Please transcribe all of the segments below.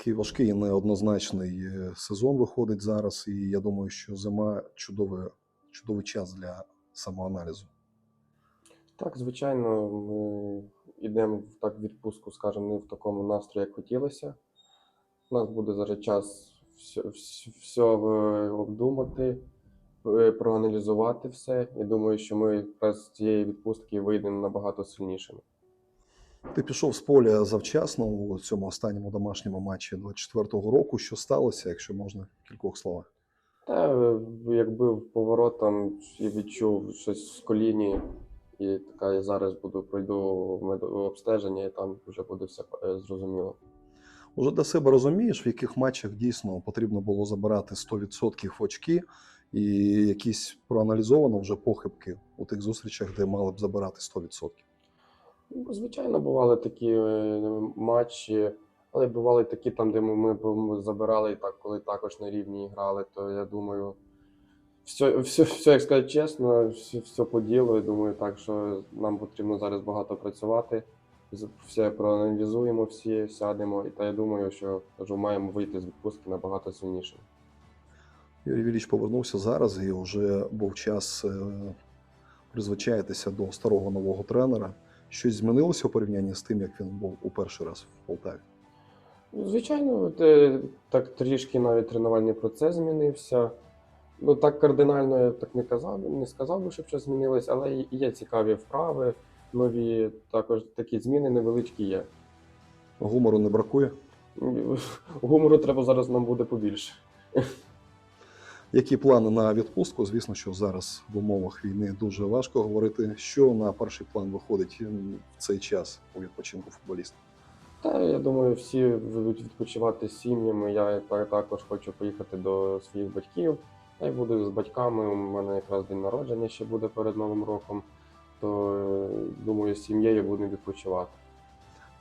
Такий важкий і неоднозначний е, сезон виходить зараз, і я думаю, що зима чудовий, чудовий час для самоаналізу. Так, звичайно, ми йдемо так в відпустку, скажімо, не в такому настрої, як хотілося. У нас буде зараз час все, все, все обдумати, е, проаналізувати все. І думаю, що ми якраз з цієї відпустки вийдемо набагато сильнішими. Ти пішов з поля завчасно у цьому останньому домашньому матчі 24-го року. Що сталося, якщо можна в кількох словах? Та е, якби поворотом і відчув щось в коліні, і така я зараз буду пройду медобстеження, і там вже буде все е, зрозуміло. Уже для себе розумієш, в яких матчах дійсно потрібно було забирати 100% очки, і якісь проаналізовано вже похибки у тих зустрічах, де мали б забирати 100%. Ну, Звичайно, бували такі е, матчі, але бували такі там, де ми, забирали так, коли також на рівні грали, то я думаю, все, все, все як сказати чесно, все, все по ділу. Я думаю, так що нам потрібно зараз багато працювати. Все проаналізуємо, всі сядемо, і та я думаю, що кажу, маємо вийти з відпустки набагато сильніше. Юрій Віліч повернувся зараз, і вже був час е, до старого нового тренера. Щось змінилося у порівнянні з тим, як він був у перший раз в Полтаві. Ну, Звичайно, е, так трішки навіть тренувальний процес змінився. Ну так кардинально я так не казав, не сказав би, щоб щось змінилось, але є цікаві вправи, нові також такі зміни невеличкі є. Гумору не бракує. Гумору треба зараз нам буде побільше. Які плани на відпустку? Звісно, що зараз в умовах війни дуже важко говорити, що на перший план виходить в цей час у відпочинку футболіста. Та я думаю, всі будуть відпочивати з сім'ями. Я також хочу поїхати до своїх батьків. Я й буду з батьками. У мене якраз день народження ще буде перед Новим роком. То е, думаю, з сім'єю будемо відпочивати.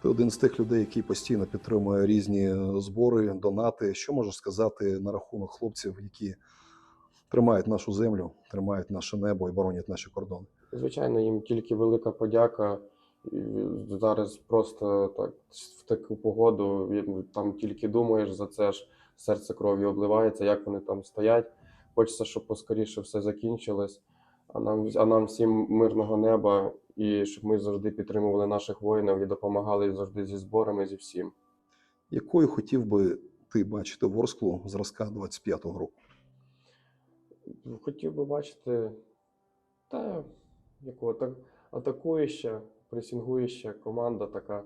Ти один з тих людей, який постійно підтримує різні е, збори, донати. Що можеш сказати на рахунок хлопців, які тримають нашу землю, тримають наше небо і боронять наші кордони? Звичайно, їм тільки велика подяка. Зараз просто так в таку погоду там тільки думаєш за це ж серце кров'ю обливається, як вони там стоять. Хочеться, щоб поскоріше все закінчилось. А нам, а нам всім мирного неба, і щоб ми завжди підтримували наших воїнів і допомагали завжди зі зборами, зі всім. Якою хотів би ти бачити Ворсклу зразка 25-го року? Хотів би бачити та яку так атакуюча, пресінгуюча команда така.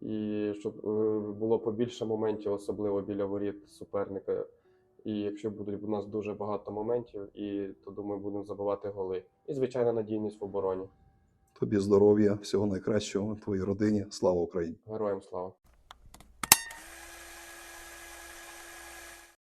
І щоб е, було побільше моментів, особливо біля воріт суперника. І якщо буде у нас дуже багато моментів, і то думаю, будемо забивати голи. І звичайно, надійність в обороні. Тобі здоров'я, всього найкращого твоїй родині. Слава Україні! Героям слава!